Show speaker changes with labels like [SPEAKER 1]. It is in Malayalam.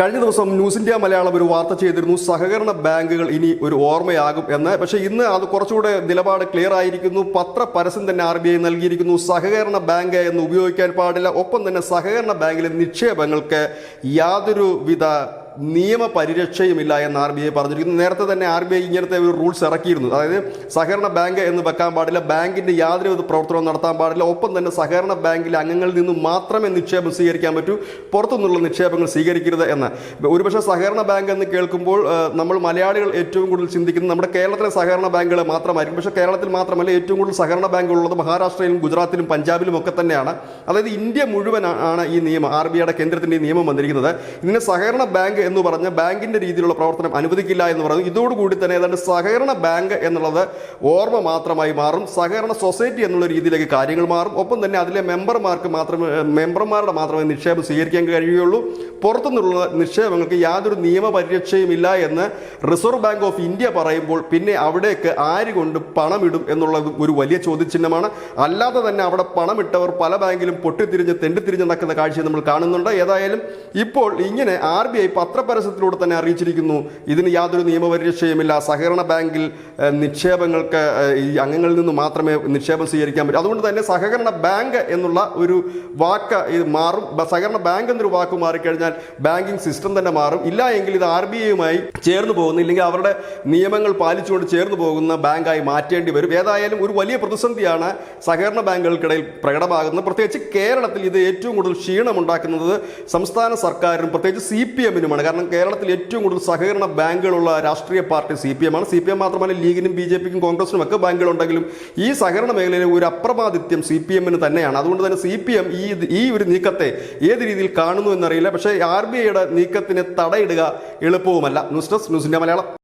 [SPEAKER 1] കഴിഞ്ഞ ദിവസം ന്യൂസ് ഇന്ത്യ മലയാളം ഒരു വാർത്ത ചെയ്തിരുന്നു സഹകരണ ബാങ്കുകൾ ഇനി ഒരു ഓർമ്മയാകും എന്ന്. പക്ഷേ ഇന്ന് അത് കുറച്ചുകൂടെ നിലപാട് ക്ലിയർ ആയിരിക്കുന്നു. പത്ര പരസ്യം തന്നെ ആർ ബി ഐ നൽകിയിരിക്കുന്നു. സഹകരണ ബാങ്ക് എന്ന് ഉപയോഗിക്കാൻ പാടില്ല. ഒപ്പം തന്നെ സഹകരണ ബാങ്കിലെ നിക്ഷേപങ്ങൾക്ക് യാതൊരു വിധ നിയമ പരിരക്ഷയുമില്ല എന്ന് ആർ ബി ഐ പറഞ്ഞിരിക്കുന്നു. നേരത്തെ തന്നെ ആർ ബി ഐ ഇങ്ങനത്തെ ഒരു റൂൾസ് ഇറക്കിയിരുന്നു. അതായത് സഹകരണ ബാങ്ക് എന്ന് വെക്കാൻ പാടില്ല ബാങ്കിന്റെ യാതൊരു പ്രവർത്തനവും നടത്താൻ പാടില്ല ഒപ്പം തന്നെ സഹകരണ ബാങ്കിലെ അംഗങ്ങളിൽ നിന്നും മാത്രമേ നിക്ഷേപം സ്വീകരിക്കാൻ പറ്റൂ പുറത്തുനിന്നുള്ള നിക്ഷേപങ്ങൾ സ്വീകരിക്കരുത് എന്ന്. ഒരുപക്ഷെ സഹകരണ ബാങ്ക് എന്ന് കേൾക്കുമ്പോൾ നമ്മൾ മലയാളികൾ ഏറ്റവും കൂടുതൽ ചിന്തിക്കുന്നത് നമ്മുടെ കേരളത്തിലെ സഹകരണ ബാങ്കുകൾ മാത്രമായിരിക്കും. പക്ഷേ കേരളത്തിൽ മാത്രമല്ല ഏറ്റവും കൂടുതൽ സഹകരണ ബാങ്കുകളുള്ളത് മഹാരാഷ്ട്രയിലും ഗുജറാത്തിലും പഞ്ചാബിലും ഒക്കെ തന്നെയാണ്. അതായത് ഇന്ത്യ മുഴുവൻ ആണ് ഈ നിയമം ആർ ബി ഐയുടെ കേന്ദ്രത്തിന്റെ നിയമം വന്നിരിക്കുന്നത്. ഇതിനെ സഹകരണ ബാങ്ക് എന്ന് പറഞ്ഞ ബാങ്കിന്റെ രീതിയിലുള്ള പ്രവർത്തനം അനുവദിക്കില്ല എന്ന് പറയുന്നത് ഇതോടുകൂടി തന്നെ ഏതാണ്ട് സഹകരണ ബാങ്ക് എന്നുള്ളത് ഓർമ്മ മാത്രമായി മാറും. സഹകരണ സൊസൈറ്റി എന്നുള്ള രീതിയിലേക്ക് കാര്യങ്ങൾ മാറും. ഒപ്പം തന്നെ അതിലെ മെമ്പർമാർക്ക് മാത്രമേ മെമ്പർമാരുടെ മാത്രമേ നിക്ഷേപം സ്വീകരിക്കാൻ കഴിയുകയുള്ളൂ. പുറത്തുനിന്നുള്ള നിക്ഷേപങ്ങൾക്ക് യാതൊരു നിയമപരിരക്ഷയും ഇല്ല എന്ന് റിസർവ് ബാങ്ക് ഓഫ് ഇന്ത്യ പറയുമ്പോൾ പിന്നെ അവിടേക്ക് ആര് കൊണ്ട് പണമിടും എന്നുള്ളത് ഒരു വലിയ ചോദ്യചിഹ്നമാണ്. അല്ലാതെ തന്നെ അവിടെ പണമിട്ടവർ പല ബാങ്കിലും പൊട്ടിത്തിരിഞ്ഞ് തെണ്ടിത്തിരിഞ്ഞ് നടക്കുന്ന കാഴ്ച നമ്മൾ കാണുന്നുണ്ട്. ഏതായാലും ഇപ്പോൾ ഇങ്ങനെ ആർ ബി ഐ പത്രപരസ്യത്തിലൂടെ തന്നെ അറിയിച്ചിരിക്കുന്നു. ഇതിന് യാതൊരു നിയമപരിരക്ഷയുമില്ല. സഹകരണ ബാങ്കിൽ നിക്ഷേപങ്ങൾക്ക് ഈ അംഗങ്ങളിൽ നിന്ന് മാത്രമേ നിക്ഷേപം സ്വീകരിക്കാൻ പറ്റൂ. അതുകൊണ്ട് തന്നെ സഹകരണ ബാങ്ക് എന്നുള്ള ഒരു വാക്ക് ഇത് മാറും. സഹകരണ ബാങ്ക് എന്നൊരു വാക്ക് മാറിക്കഴിഞ്ഞാൽ ബാങ്കിങ് സിസ്റ്റം തന്നെ മാറും. ഇല്ല എങ്കിൽ ഇത് ആർ ബി ഐയുമായി ചേർന്ന് പോകുന്നു. ഇല്ലെങ്കിൽ അവരുടെ നിയമങ്ങൾ പാലിച്ചുകൊണ്ട് ചേർന്ന് പോകുന്ന ബാങ്കായി മാറ്റേണ്ടി വരും. ഏതായാലും ഒരു വലിയ പ്രതിസന്ധിയാണ് സഹകരണ ബാങ്കുകൾക്കിടയിൽ പ്രകടമാകുന്നത്. പ്രത്യേകിച്ച് കേരളത്തിൽ ഇത് ഏറ്റവും കൂടുതൽ ക്ഷീണമുണ്ടാക്കുന്നത് സംസ്ഥാന സർക്കാരിനും പ്രത്യേകിച്ച് സി പി എമ്മിനുമാണ്. കാരണം കേരളത്തിൽ ഏറ്റവും കൂടുതൽ സഹകരണ ബാങ്കുകളുള്ള രാഷ്ട്രീയ പാർട്ടി സി പി എം ആണ്. സി പി എം മാത്രമല്ല ലീഗിനും ബി ജെ പിക്കും കോൺഗ്രസിനും ഒക്കെ ബാങ്കുകളുണ്ടെങ്കിലും ഈ സഹകരണ മേഖലയിലെ ഒരു അപ്രമാദിത്യം സി പി എമ്മിന് തന്നെയാണ്. അതുകൊണ്ട് തന്നെ സി പി എം ഈ ഈ ഒരു നീക്കത്തെ ഏത് രീതിയിൽ കാണുന്നു എന്നറിയില്ല. പക്ഷേ ആർ ബി ഐയുടെ നീക്കത്തിന് തടയിടുക എളുപ്പവുമല്ല. ന്യൂസ് ഡെസ്ക് ന്യൂസിന്റെ മലയാളം.